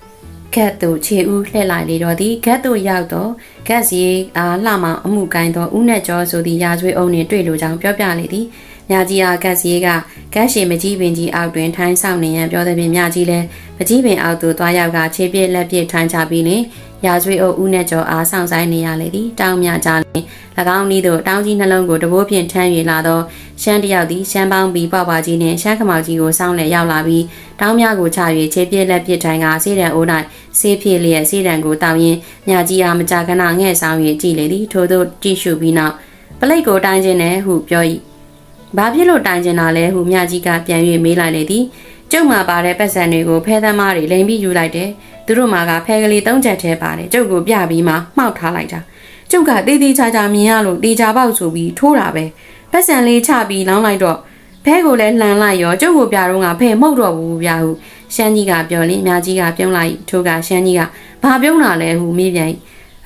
ဂတ်တို့ခြေဦးလှည့်လိုက်လေတော့သည်ဂတ်တို့ရောက်တော့ဂတ်စီအားလှမောင်အမှုကိုင်းသောဦးနဲ့ကျော်ဆိုသည့်ရာဇဝေးအုံနှင့်တွေ့လိုကြောင်းပြောပြလေသည် မြကြီးအားကတ်စီကကတ်ရှည်မကြီးပင်ကြီးအောက်တွင်ထိုင်းဆောင်နေရန်ပြောသည်ဖြင့်မြကြီးလည်းမကြီးပင်အောက်သို့သွားရောက်ကခြေပြက်လက်ပြထိုင်းချပြီးလင်ရာဇွေအုပ်ဦးနဲ့ကျော်အားဆောင်ဆိုင်နေရလေသည်တောင်းမြကြလင်၎င်းဤသို့တောင်းကြီးနှလုံးကိုတဘိုးဖြင့်ထမ်း၍လာသောရှမ်းတယောက်သည်ရှမ်းပေါင်းပြီးပွားပွားကြီးနှင့်ရှမ်းခမောက်ကြီးကိုစောင်းလည်ရောက်လာပြီးတောင်းမြကိုချ၍ခြေပြက်လက်ပြထိုင်းကစေးတံအိုး၌ဆေးဖြစ်လျက်စေးတံကိုတောင်းရင်းမြကြီးအားမကြခဏငှဲ့ဆောင်၍ကြည်လေသည်ထို့သို့ကြည့်ရှုပြီးနောက်ပလိတ်ကိုတိုင်းခြင်းနဲ့ဟုပြော၏ ဘာဖြစ်လို့တိုင်ကျင်တာလဲဟုမြကြီးကပြန်၍မေးလိုက်လေသည်ကျုပ်မှာပါတဲ့ပတ်စံတွေကိုဖဲသမားတွေလိန်ပြီးယူလိုက်တယ်သူတို့မှာကဖဲကလေးသုံးချက်ထဲပါတယ်ကျုပ်ကိုပြပြီးမှမှောက်ထားလိုက်တာကျုပ်ကတေးသေးချာချာမြင်ရလို့တေချာပေါက်ဆိုပြီးထိုးတာပဲပတ်စံလေးချပြီးလောင်းလိုက်တော့ဖဲကိုလည်းလှန်လိုက်ရောကျုပ်ကိုပြတော့ကဖဲမှုတ်တော့ဘူးဗျာဟုရှမ်းကြီးကပြောလင်းမြကြီးကပြုံးလိုက်ထိုးကရှမ်းကြီးကဘာပြုံးတာလဲဟုမေးပြန်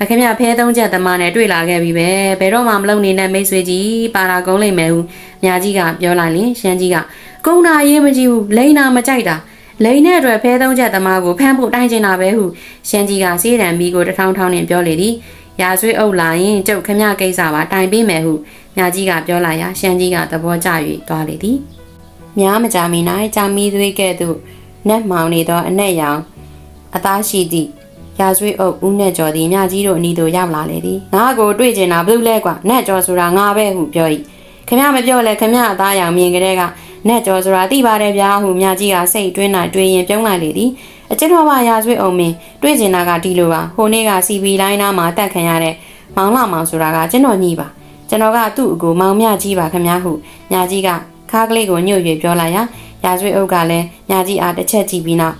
အခင်ဗျဖဲသုံးချက်သမားနဲ့တွေ့လာခဲ့ပြီပဲဘယ်တော့မှမလုံနေနဲ့မိတ်ဆွေကြီးပါလာကုန်းလိမ့်မယ်ဟုမြကြီးကပြောလိုက်လင်ရှမ်းကြီးကကုန်းနာရေးမကြည့်ဘူးလိန်နာမကြိုက်တာလိန်နဲ့အတွက်ဖဲသုံးချက်သမားကိုဖမ်းဖို့တိုင်းကျင်တာပဲဟုရှမ်းကြီးကစေးတံမီကိုတထောင်းထောင်းနဲ့ပြောလေသည်ရာဆွေးအုပ်လာရင်ကျုပ်ခမကိစ္စပါတိုင်ပေးမယ်ဟုမြကြီးကပြောလာရာရှမ်းကြီးကသဘောကျ၍သွားလေသည်များမကြမီ၌ကြာမီသွေးကဲ့သို့နက်မောင်နေသောအနက်ရောင်အသားရှိသည့် ရာဆွေးအုပ်ဦးနဲ့ကျော်သည်မြကြီးတို့အနီးသို့ရောက်လာလေသည်ငါကိုတွေ့ကျင်တာဘယ်လိုလဲကွာနက်ကျော်ဆိုတာငါပဲဟုပြော၏ခမမပြောလဲခမအသားရောင်မြင်ကြတဲ့ကနက်ကျော်ဆိုတာသိပါတယ်ဗျာဟုမြကြီးကစိတ်တွင်း၌တွေးရင်ပြုံးလိုက်လေသည်အကျဉ်းတော်မရာဆွေးအောင်မင်းတွေ့ကျင်တာကဒီလိုပါဟိုနေ့က CB လိုင်းနားမှာတက်ခံရတဲ့မောင်လာမောင်ဆိုတာကကျွန်တော်ညီပါကျွန်တော်ကသူ့အကိုမောင်မြကြီးပါခမဟုမြကြီးကခါကလေးကိုညှို့ရွေပြောလိုက်ရာရာဆွေးအုပ်ကလည်းမြကြီးအားတစ်ချက်ကြည့်ပြီးနောက်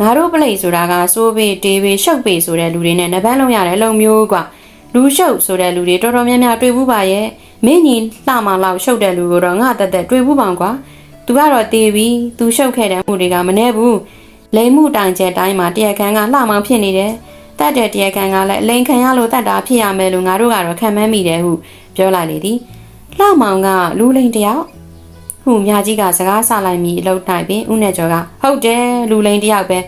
ငါတို့ပလိတ်ဆိုတာကစိုးပေတေးပေရှုပ်ပေဆိုတဲ့လူတွေနဲ့နှပန်းလုံးရတဲ့အလုံမျိုးကွာလူရှုပ်ဆိုတဲ့လူတွေတော်တော်များများတွေ့ဘူးပါရဲ့မင်းညီလှမလောက်ရှုပ်တဲ့လူကိုတော့ငါတက်တက်တွေ့ဘူးပေါင်ကွာသူကတော့တေးပြီသူရှုပ်ခဲ့တဲ့မှုတွေကမနဲ့ဘူးလိမ်မှုတိုင်ကျဲတိုင်းမှာတရားခံကလှမောင်ဖြစ်နေတယ်တတ်တဲ့တရားခံကလည်းအလိန်ခံရလို့တတ်တာဖြစ်ရမယ်လို့ငါတို့ကတော့ခံမှန်းမိတယ်ဟုပြောလိုက်လေသည်လှမောင်ကလူလိန်တယောက် ဟူမြကြီးကစကားဆလိုက်ပြီးအလုပ်နိုင်ပင်ဦးနဲ့ကျော်ကဟုတ်တယ်လူလိန်တယောက်ပဲ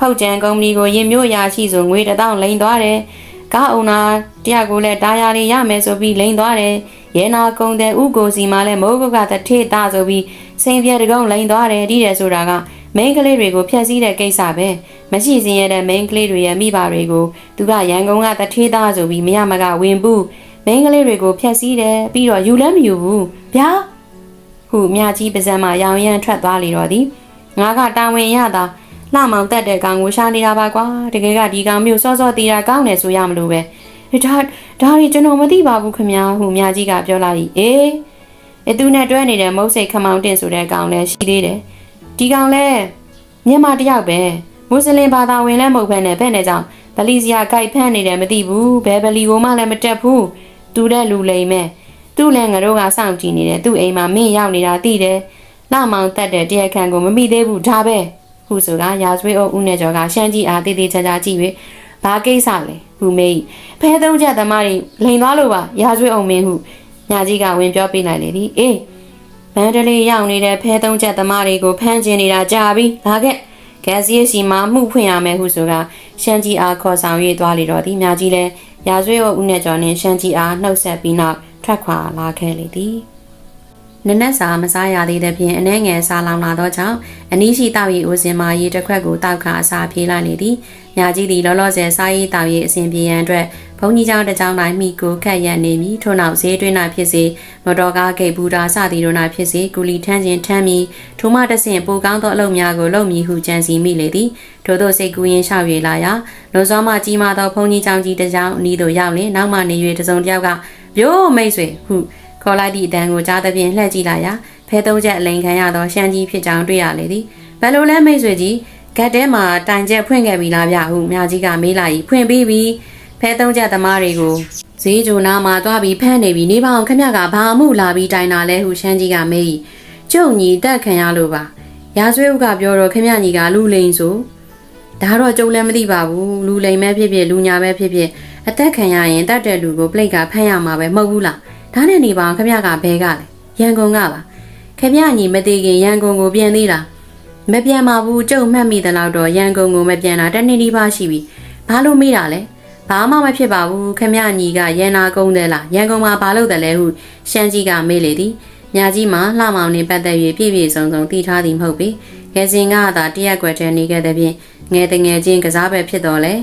ဖောက်ကြံကုမ္ပဏီကိုရင်မျိုးရာရှိဆိုငွေတစ်တောင်းလိန်သွားတယ်ကားအုံနာတယောက်ကိုလည်းတာယာလေးရမယ်ဆိုပြီးလိန်သွားတယ်ရဲနာကုံတဲ့ဥကိုစီမှလည်းမိုးကုတ်ကတထေသားဆိုပြီးစိန်ပြတကုံလိန်သွားတယ်ဒီတယ်ဆိုတာကမိန်းကလေးတွေကိုဖျက်ဆီးတဲ့ကိစ္စပဲမရှိစင်ရတဲ့မိန်းကလေးတွေရဲ့မိဘတွေကိုသူကရန်ကုန်ကတထေးသားဆိုပြီးမရမကဝင်ဘူးမိန်းကလေးတွေကိုဖျက်ဆီးတယ်ပြီးတော့ယူလည်းမယူဘူးဗျာ ဟုမြကြီးပါဇံမှာရောင်ရမ်းထွက်သွားလေတော့သည်ငါကတာဝန်ရတာလှမောင်တက်တဲ့ကောင်ကိုရှာနေတာပါကွာတကယ်ကဒီကောင်မျိုးစောစောတီးတာကောင်းတယ်ဆိုရမလို့ပဲဒါဒါရီကျွန်တော်မသိပါဘူးခင်ဗျာဟုမြကြီးကပြောလာသည်အေးအတူနဲ့တွဲနေတဲ့မုတ်စိတ်ခမောင်တင်ဆိုတဲ့ကောင်လည်းရှိသေးတယ်ဒီကောင်လဲမြန်မာတယောက်ပဲမွတ်စလင်ဘာသာဝင်လည်းမဟုတ်ဘဲနဲ့ဘယ်နဲ့ကြောင့်ဗလီစီယာကြိုက်ဖန့်နေတယ်မသိဘူးဘယ်ဗလီကိုမှလည်းမတက်ဘူးသူတဲ့လူလိမ်မဲ့ သူ့လည်းငါတို့ကစောင့်ကြည့်နေတယ်သူ့အိမ်မှာမင်းရောက်နေတာသိတယ်လှမောင်တက်တဲ့တရားခံကိုမမိသေးဘူးဒါပဲဟုဆိုကရာဇဝေးအုပ်ဦးနဲ့ကျော်ကရှမ်းကြီးအားတည်တည်ချာချာကြည့်၍ဘာကိစ္စလဲဟုမေးဖဲသုံးချက်သမားတွေလိန်သွားလို့ပါရာဇဝေးအုပ်မင်းဟုညာကြီးကဝင်ပြောပြလိုက်လေသည်အေးမန္တလေးရောက်နေတဲ့ဖဲသုံးချက်သမားတွေကိုဖမ်းကျင်နေတာကြာပြီလာခဲ့ဂက်စီရဲ့စီမှာမှုဖွင့်ရမယ်ဟုဆိုကရှမ်းကြီးအားခေါ်ဆောင်၍သွားလေတော့သည်မြကြီးလည်းရာဇွေးအုပ်ဦးနဲ့ကျော်နှင့်ရှမ်းကြီးအားနှုတ်ဆက်ပြီးနောက် ထွက်ခွာလာခဲ့လေသည်နနက်စာမစားရသေးတဲ့ဖြင့်အနှဲငယ်စားလောင်လာသောကြောင့်အနီးရှိတောက်ရီဦးစင်မာရီတစ်ခွက်ကိုတောက်ခါအစာပြေးလိုက်လေသည်။ညာကြီးသည်လောလောဆယ်စားရီတောက်ရီအစဉ်ပြေရန်အတွက်ဘုံကြီးကျောင်းတစ်ကျောင်းတိုင်းမိကိုခက်ရန်နေပြီထို့နောက်ဈေးတွင်း၌ဖြစ်စေမတော်ကားဂိတ်ဘူတာစသည်တို့၌ဖြစ်စေကူလီထန်းခြင်းထမ်းပြီးထိုမှတဆင့်ပိုကောင်းသောအလုပ်များကိုလုပ်မည်ဟုကြံစီမိလေသည်ထို့သောစိတ်ကူးရင်လျှောက်၍လာရာလွန်စောမှကြီးမားသောဘုံကြီးကျောင်းကြီးတစ်ကျောင်းအနီးသို့ရောက်လင်နောက်မှနေ၍တစုံတစ်ယောက်က ပြိုးမိတ်ဆွေဟုခေါ်လိုက်သည့်အတန်းကိုကြားသဖြင့်လှည့်ကြည့်လာရာဖဲသုံးချက်အလိန်ခံရသောရှမ်းကြီးဖြစ်ကြောင်းတွေ့ရလေသည်ဘယ်လိုလဲမိတ်ဆွေကြီးဂတ်ထဲမှာတိုင်ချက်ဖွင့်ခဲ့ပြီလားဗျဟုမြကြီးကမေးလိုက်ဖွင့်ပြီးပြီဖဲသုံးချက်သမားတွေကိုဈေးကြိုနာမှာတွားပြီးဖမ်းနေပြီနေပါအောင်ခမကဘာမှုလာပြီးတိုင်တာလဲဟုရှမ်းကြီးကမေးကျုံညီတက်ခံရလို့ပါရာဆွေးဥကပြောတော့ခမညီကလူလိန်ဆိုဒါတော့ကြုံလည်းမသိပါဘူးလူလိန်ပဲဖြစ်ဖြစ်လူညာပဲဖြစ်ဖြစ် အသက်ခံရရင်တတ်တဲ့လူကိုပလိတ်ကဖမ်းရမှာပဲမဟုတ်ဘူးလားဒါနဲ့နေပါအောင်ခမကဘဲကလဲရန်ကုန်ကပါခမညီမသေးခင်ရန်ကုန်ကိုပြန်သေးလားမပြန်ပါဘူးကျုံမှတ်မိတဲ့လောက်တော့ရန်ကုန်ကိုမပြန်တာတနေ့ဒီပါရှိပြီဘာလို့မေးတာလဲဘာမှမဖြစ်ပါဘူးခမညီကရန်နာကုန်းတယ်လားရန်ကုန်မှာဘာလုပ်တယ်လဲဟုရှမ်းကြီးကမေးလေသည်ညာကြီးမှာလှမောင်နေပတ်သက်၍ပြည့်ပြည့်စုံစုံတည်ထားသည်မဟုတ်ပေငယ်စဉ်ကသာတရက်ွက်တဲ့နေခဲ့တဲ့ဖြင့်ငယ်တငယ်ချင်းကစားပဲဖြစ်တော်လဲ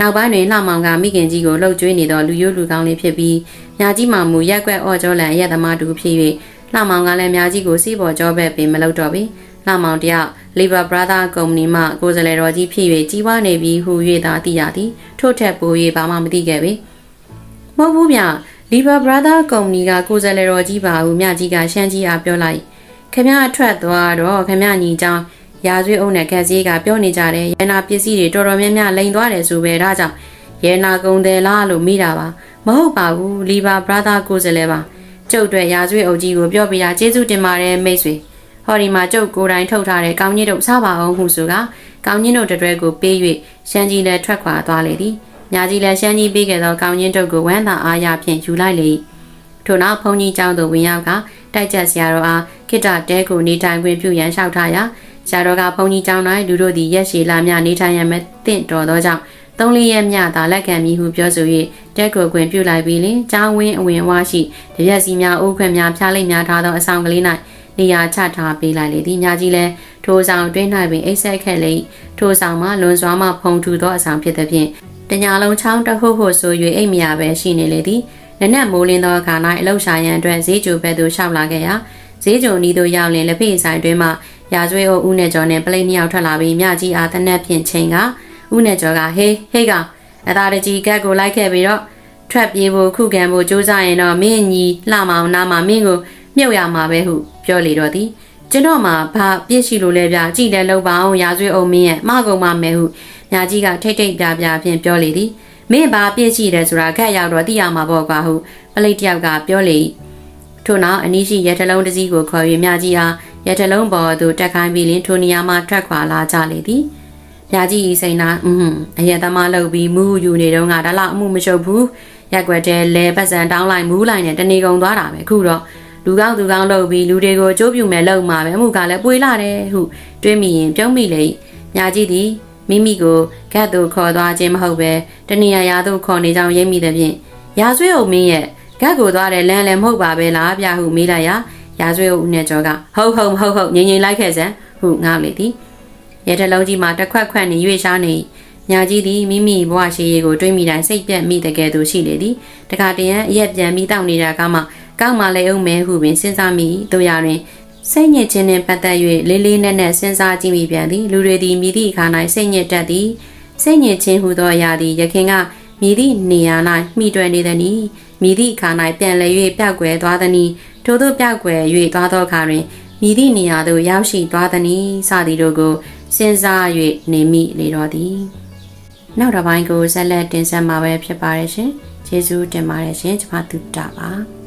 နောက်ပိုင်းတွင်လှမောင်ကမိခင်ကြီးကိုလှုပ်ကြွေးနေသောလူရိုးလူကောင်းလေးဖြစ်ပြီးညာကြီးမှာမူရက်ွက်အော့ကျော်လန်ရက်သမားတူဖြစ်၍လှမောင်ကလည်းညာကြီးကိုစီးပေါ်ကြောပဲပင်မလုပ်တော့ပေလှမောင်တယောက် Labor Brother Company မှကိုယ်စားလှယ်တော်ကြီးဖြစ်၍ကြီးပွားနေပြီးဟူ၍သာသိရသည်ထို့ထက်ပို၍ဘာမှမသိခဲ့ပေမဟုတ်ဘူးဗျ Labor Brother Company ကကိုယ်စားလှယ်တော်ကြီးပါဟုမြကြီးကရှမ်းကြီးအားပြောလိုက်ခင်ဗျားအထွက်သွားတော့ခင်ဗျားညီချောင်း ရာဇွေးအုပ်နဲ့ခက်စည်းကပြောနေကြတယ်ရဲနာပစ္စည်းတွေတော်တော်များများလိန်သွားတယ်ဆိုပဲဒါကြောင့်ရဲနာကုန်တယ်လားလို့မိတာပါမဟုတ်ပါဘူး Labor Brother ကိုယ်စားလှယ်ပါကျုပ်အတွက်ရာဇွေးအုပ်ကြီးကိုပြောပြတာကျေးဇူးတင်ပါတယ်မိတ်ဆွေဟောဒီမှာကျုပ်ကိုယ်တိုင်ထုတ်ထားတဲ့ကောင်းကြီးတို့စားပါအောင်ဟုဆိုကကောင်းကြီးတို့တတွဲကိုပေး၍ရှမ်းကြီးလည်းထွက်ခွာသွားလေသည်ညာကြီးလည်းရှမ်းကြီးပေးခဲ့သောကောင်းကြီးတို့ကိုဝမ်းသာအားရဖြင့်ယူလိုက်လေ၏ထို့နောက်ဘုန်းကြီးကျောင်းသို့ဝင်ရောက်ကတိုက်ချက်ဆရာတော်အားခိတတဲကိုနေထိုင်ခွင့်ပြုရန်လျှောက်ထားရာ ဆရာတော်ကဘုန်းကြီးကျောင်း၌လူတို့သည်ရက်ရှည်လာမြနေထိုင်ရန်မသင့်တော်သောကြောင့်သုံးလေးရက်မြသာလက်ခံမည်ဟုပြောဆို၍တက်ကိုခွင်ပြုလိုက်ပြီးလင်ကျောင်းဝင်းအဝင်ဝါရှိတရက်စီများအိုးခွင့်များဖျားလိမ့်များထားသောအဆောင်ကလေး၌နေရာချထားပေးလိုက်လေသည်ညာကြီးလည်းထိုဆောင်တွင်း၌ပင်အိတ်ဆက်ခဲ့လေထိုဆောင်မှာလွန်စွာမှဖုံထူသောအဆောင်ဖြစ်သည်ဖြင့်တညာလုံးချောင်းတဟုတ်ဟုတ်ဆို၍အိတ်မရပဲရှိနေလေသည်နနက်မိုးလင်းသောအခါ၌အလောက်ရှာရန်အတွက်ဈေးကြိုဘက်သို့ရှောက်လာခဲ့ရာဈေးကြိုနီးသို့ရောက်လင်လက်ဖေးဆိုင်တွင်မှ ရာဇွေအိုဦးနဲ့ကျော်နဲ့ပလိတ်နှစ်ယောက်ထွက်လာပြီးမြကြီးအားတနက်ဖြင့်ချိန်ကဦးနဲ့ကျော်ကဟေးဟေးကောင်အသာတကြီးကက်ကိုလိုက်ခဲ့ပြီးတော့ထွက်ပြေးဖို့ခုခံဖို့ကြိုးစားရင်တော့မင်းညီလှမောင်နာမှာမင်းကိုမြုပ်ရမှာပဲဟုပြောလေတော့သည်ကျွန်တော်မှဘာပြည့်ရှိလို့လဲဗျကြည်တယ်လို့ပါအောင်ရာဇွေအုံမင်းရဲ့မကုံမမဲဟုညာကြီးကထိတ်ထိတ်ပြပြဖြင့်ပြောလေသည်မင်းဘာပြည့်ရှိတယ်ဆိုတာခက်ရောက်တော့သိရမှာပေါ့ကွာဟုပလိတ်တယောက်ကပြောလေထို့နောက်အနီးရှိရဲထလုံးတစ်စီးကိုခေါ်၍မြကြီးအား ရဲထလုံးပေါ်သို့တက်ခိုင်းပြီးလင်ထိုနေရာမှထွက်ခွာလာကြလေသည်မြကြီးဤစိန်နာအင်းအရက်သမားလှုပ်ပြီးမူးယူနေတော့ငါဒါလောက်အမှုမရှုပ်ဘူးရက်ွက်တဲလဲပတ်စံတောင်းလိုက်မူးလိုက်နဲ့တနေကုန်သွားတာပဲခုတော့လူကောင်းသူကောင်းလုပ်ပြီးလူတွေကိုအကျိုးပြုမယ်လုပ်မှာပဲအမှုကလည်းပွေလာတယ်ဟုတွေးမိရင်ပြုံးမိလေညာကြီးသည်မိမိကိုဂတ်သို့ခေါ်သွားခြင်းမဟုတ်ပဲတနေရာရာသို့ခေါ်နေကြောင်းရိပ်မိသည်ဖြင့်ရာဆွေးအုံမင်းရဲ့ဂတ်ကိုသွားတယ်လမ်းလည်းမဟုတ်ပါပဲလားဗျဟုမေးလိုက်ရာ ရာဆွေးအုံဦးနဲ့ကျော်ကဟုတ်ဟုတ်ဟုတ်ဟုတ်ငြိမ်ငြိမ်လိုက်ခဲ့စမ်းဟုငေါလေသည်ရဲတလုံးကြီးမှာတစ်ခွက်ခွက်နေရွေ့ရှားနေညာကြီးသည်မိမိဘဝရှိရေးကိုတွေးမိတိုင်းစိတ်ပြက်မိတဲ့ကဲ့သို့ရှိလေသည်တခါတရံအရက်ပြန်ပြီးတောက်နေတာကမှကောက်မှလည်းအောင်မဲဟုပင်စဉ်းစားမိတို့ရတွင်စိတ်ညစ်ခြင်းနှင့်ပတ်သက်၍လေးလေးနက်နက်စဉ်းစားကြည့်မိပြန်သည်လူတွေသည်မိသည့်အခါ၌စိတ်ညစ်တတ်သည်စိတ်ညစ်ခြင်းဟုသောအရာသည်ရခင်ကမိသည့်နေရာ၌မိတွယ်နေသည်နီမိသည့်အခါ၌ပြန်လည်၍ပြောက်ကွယ်သွားသည်နီ ထို့သောပြောက်ကွယ်၍သွားသောအခါတွင်မိသည့်နေရာသို့ရောက်ရှိသွားသည်နီစသည်တို့ကိုစဉ်းစား၍နေမိလေတော်သည်နောက်တစ်ပိုင်းကိုဇက်လက်တင်ဆက်မှာပဲဖြစ်ပါတယ်ရှင်ကျေးဇူးတင်ပါတယ်ရှင်ကျွန်မတူတာပါ